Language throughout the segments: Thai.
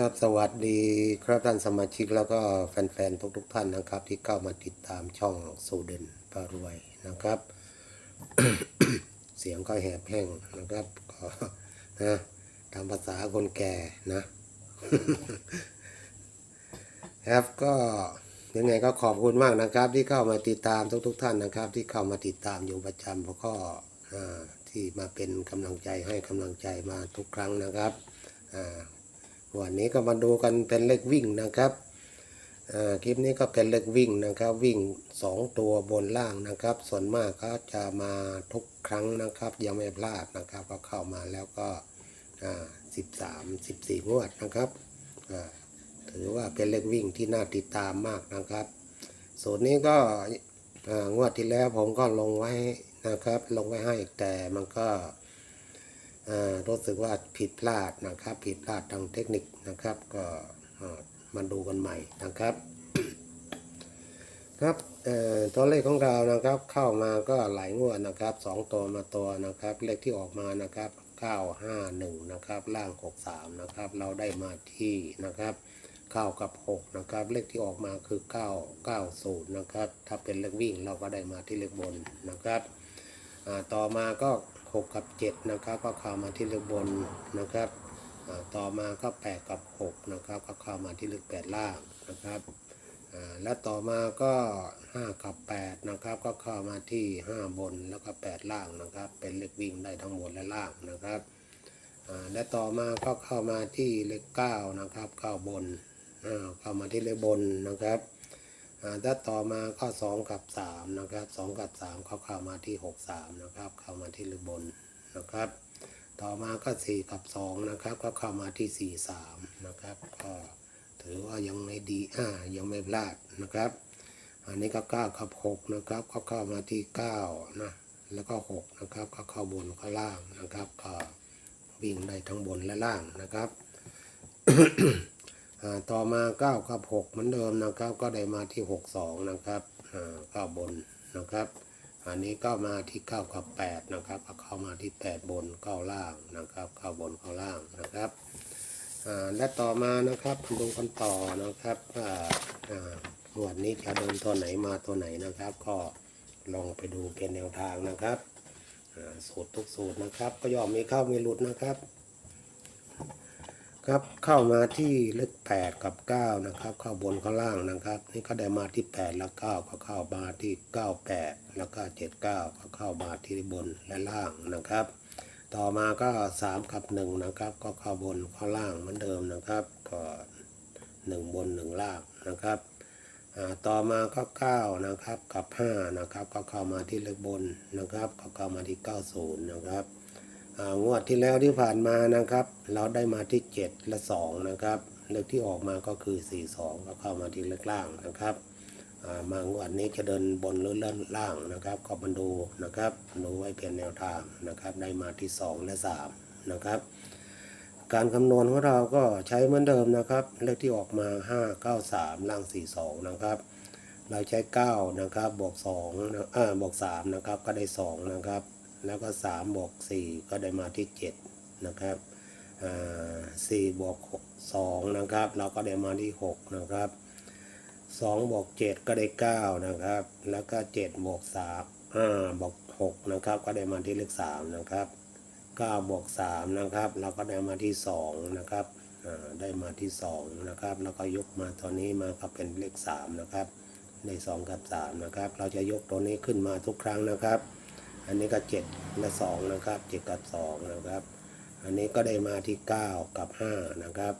ครับสวัสดีครับท่านสมาชิกแล้วก็แฟนๆทุกๆท่านนะครับ ที่เข้ามาติดตามช่องสูเดนปารวยนะครับ เสียงก็แหบแห้งนะครับก็นะตามภาษาคนแก่นะครับก็ยังไงก็ขอบคุณมากนะครับ ที่เข้ามาติดตามทุกๆท่านนะครับ ที่เข้ามาติดตามอยู่ประจำเพราะก็ที่มาเป็นกำลังใจให้กำลังใจมาทุกครั้งนะครับ วันนี้ก็มาดูกันเป็นเลขวิ่งนะครับคลิปนี้ก็เป็นเลขวิ่งนะครับ วิ่ง 2 ตัวบนล่างนะครับ ส่วนมากก็จะมาทุกครั้งนะครับ ยังไม่พลาดนะครับ ก็เข้ามาแล้วก็อ่า13 14งวดนะครับถือว่าเป็นเลขวิ่งที่น่าติดตามมากนะครับส่วนนี้ก็งวดที่แล้วผมก็ลงไว้นะครับ ลงไว้ให้แต่มันก็ รู้สึกว่าผิดพลาดนะครับ ผิดพลาดทางเทคนิคนะครับ ก็มาดูกันใหม่นะครับครับตัวเลขของเรานะครับเข้ามาก็หลายงวดนะครับสองตัวมาตัวนะครับ เลขที่ออกมานะครับ 951 นะครับ ล่าง 63 นะครับ เราได้มาที่นะครับ9กับ 6 นะครับ เลขที่ออกมาคือ 990 นะครับ ถ้าเป็นเลขวิ่งเราก็ได้มาที่เลขบนนะครับต่อมาก็ 6 กับ 7 นะครับก็เข้ามาที่เลขบนนะครับต่อมาก็ 8 กับ 6 นะครับ ก็เข้ามาที่เลข8ล่างนะครับและต่อมาก็ 5 กับ 8 นะครับ ก็เข้ามาที่ 5 บนแล้วก็ 8 ล่างนะครับ เป็นเลขวิ่งได้ทั้งบนและล่างนะครับและต่อมาก็เข้ามาที่เลข9นะครับ9บนอ่าเข้ามาที่เลขบนนะครับ ถ้าต่อมาก็สองกับสามนะครับสองกับสามเขาเข้ามาที่หกสามนะครับ เข้ามาที่ลึกบนนะครับ ต่อมาก็สี่กับสองนะครับก็เข้ามาที่สี่สามนะครับก็ถือว่ายังไม่ดีอ่ายังไม่พลาดนะครับ อันนี้ก็เก้ากับหกนะครับก็เข้ามาที่เก้านะแล้วก็หกนะครับก็เข้าบนเข้าล่างนะครับก็วิ่งได้ทั้งบนและล่างนะครับ ต่อมา9กับ6เหมือนเดิมนะครับ ก็ได้มาที่62นะครับเก้าบนนะครับ อันนี้ก็มาที่9กับ8นะครับก็เข้ามาที่8บน9ล่างนะครับเข้าบนเข้าล่างนะครับและต่อมานะครับดูกันต่อนะครับว่าอ่าหวดนี้จะเดินตัวไหนมาตัวไหนนะครับ ก็ลองไปดูเป็นแนวทางนะครับสูตรทุกสูตรนะครับ ก็ย่อมมีเข้ามีหลุดนะครับ ครับเข้ามาที่เลขแปดกับเก้านะครับ เข้าบนเข้าล่างนะครับ นี่ก็ได้มาที่แปดแล้วเก้าก็เข้ามาที่เก้าแปดแล้วก็เจ็ดเก้าก็เข้ามาที่บนและล่างนะครับ ต่อมาก็สามกับหนึ่งนะครับ ก็เข้าบนเข้าล่างเหมือนเดิมนะครับก็หนึ่งบนหนึ่งล่างนะครับต่อมาก็เก้านะครับกับห้านะครับก็เข้ามาที่เลขบนนะครับก็เข้ามาที่เก้าศูนย์นะครับ งวดที่แล้วที่ผ่านมานะครับ เราได้มาที่ 7 และ 2 นะครับ เลขที่ออกมาก็คือ 4 2ก็เข้ามาที่เลขล่างนะครับอ่ามางวดนี้จะเดินบนหรือเลื่อนล่างนะครับ ก็มาดูนะครับดูไว้เป็นแนวทางนะครับ ได้มาที่ 2 และ 3 นะครับ การคำนวณของเราก็ใช้เหมือนเดิมนะครับ เลขที่ออกมา 5 9 3 ล่าง 4 2 นะครับ เราใช้ 9 นะครับบวก2นะอ่าบวก3นะครับก็ได้ 2 นะครับ แล้วก็ 3 บวก 4 ก็ได้มาที่ 7 นะครับอ่บวก2นะครับ เราก็ได้มาที่ 6 นะครับ2บวก7ก็ได้ 9 นะครับ แล้วก็7บวก3อ่าบวก6นะครับ ก็ได้มาที่เลข3นะครับ9บวก3นะครับ เราก็ได้มาที่ 2 นะครับได้มาที่ 2 นะครับ แล้วก็ยกมาตัวนี้มาก็เป็นเลข3นะครับใน2กับ 3 นะครับ เราจะยกตัวนี้ขึ้นมาทุกครั้งนะครับ อันนี้ก็7และ2นะครับ7กับ2นะครับ อันนี้ก็ได้มาที่9กับ5นะครับ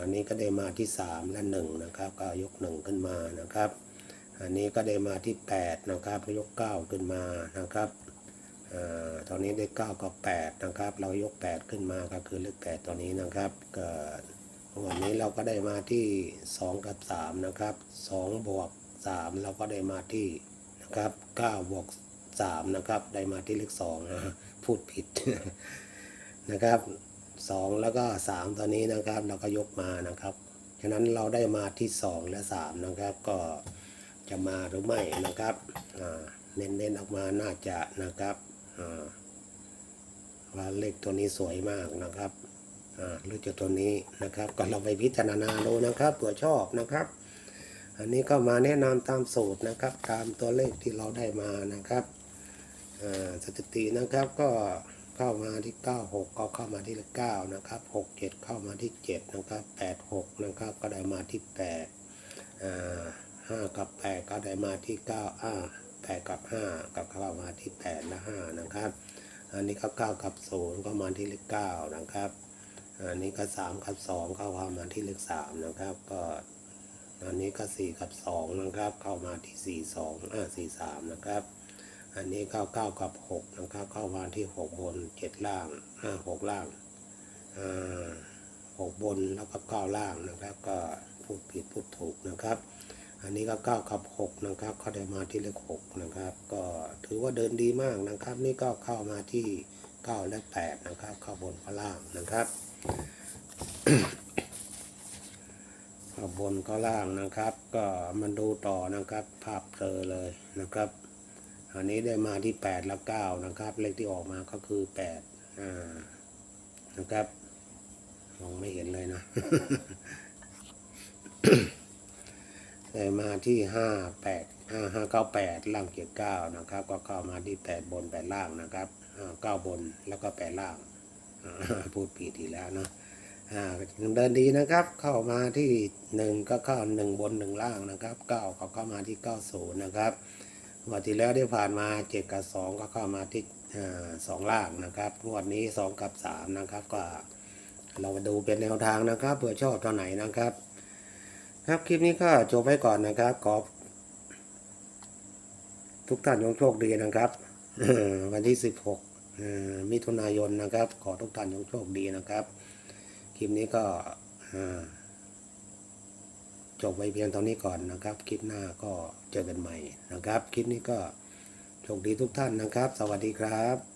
อันนี้ก็ได้มาที่3และ1นะครับก็ยก1ขึ้นมานะครับ อันนี้ก็ได้มาที่8นะครับก็ยก9ขึ้นมานะครับตอนนี้ได้9กับ8นะครับ เรายก8ขึ้นมาก็คือเลข8ตัวนี้นะครับก็วันนี้เราก็ได้มาที่ 2 กับ 3 นะครับ 2 บวก 3 เราก็ได้มาที่นะครับ9บวก สามนะครับ ได้มาที่เลขสองนะพูดผิดนะครับสองแล้วก็สามตัวนี้นะครับ เราก็ยกมานะครับฉะนั้นเราได้มาที่สองและสามนะครับ ก็จะมาหรือไม่นะครับเน้นๆออกมาน่าจะนะครับว่าเลขตัวนี้สวยมากนะครับหรือจะตัวนี้นะครับ ก็เราไปพิจารณาดูนะครับเผื่อชอบนะครับ อันนี้ก็มาแนะนำตามสูตรนะครับ ตามตัวเลขที่เราได้มานะครับ สถิตินะครับก็เข้ามาที่ 96 ก็เข้ามาที่9นะครับ 67 เข้ามาที่ 7 นะครับ 86 นะครับ ก็ได้มาที่8อ่า5กับ 8 ก็ได้มาที่9อ่า8กับ 5ก็เข้ามาที่ 8 และ 5 นะครับ อันนี้ก็ 9 กับ 0 ก็มาที่เลข9นะครับ อันนี้ก็ 3 กับ 2 เข้ามาที่เลข3นะครับ ก็อันนี้ก็สี่กับสองนะครับ เข้ามาที่สี่สองอ่าสี่สามนะครับ อันนี้เก้าเก้ากับหกนะครับเข้ามาที่หกบนเจ็ดล่างอ่าหกล่างหกบนแล้วก็เก้าล่างนะครับก็พูดผิดพูดถูกนะครับ อันนี้ก็เก้ากับหกนะครับเข้าได้มาที่เลขหกนะครับ ก็ถือว่าเดินดีมากนะครับ นี่ก็เข้ามาที่เก้าและแปดนะครับเข้าบนเข้าล่างนะครับข้าบนก็ล่างนะครับ ก็มันดูต่อนะครับ ภาพเจอเลยนะครับ อันนี้ได้มาที่แปดและเก้านะครับ เลขที่ออกมาก็คือแปดอ่านะครับมองไม่เห็นเลยนะได้มาที่ห้าแปดห้าห้าเก้าแปดล่างเกียร์เก้านะครับ ก็เข้ามาที่แปดบนแปดล่างนะครับเก้าบนแล้วก็แปดล่างพูดผิดอีกแล้วนะอ่ายังเดินดีนะครับ เข้ามาที่หนึ่งก็เข้าหนึ่งบนหนึ่งล่างนะครับเก้าก็เข้ามาที่เก้าศูนย์นะครับ วดที่แล้วที่ผ่านมาเจ็ดกับสองก็เข้ามาที่สองล่างนะครับงวดนี้สองกับสามนะครับก็เรามาดูเป็นแนวทางนะครับเผื่อชอบตัวไหนนะครับ ครับคลิปนี้ก็จบไว้ก่อนนะครับขอทุกท่านจงโชคดีนะครับวันที่สิบหกมิถุนายนนะครับ ขอทุกท่านจงโชคดีนะครับ คลิปนี้ก็อ่า จบไว้เพียงเท่านี้ก่อนนะครับ คลิปหน้าก็เจอกันใหม่นะครับ คลิปนี้ก็โชคดีทุกท่านนะครับ สวัสดีครับ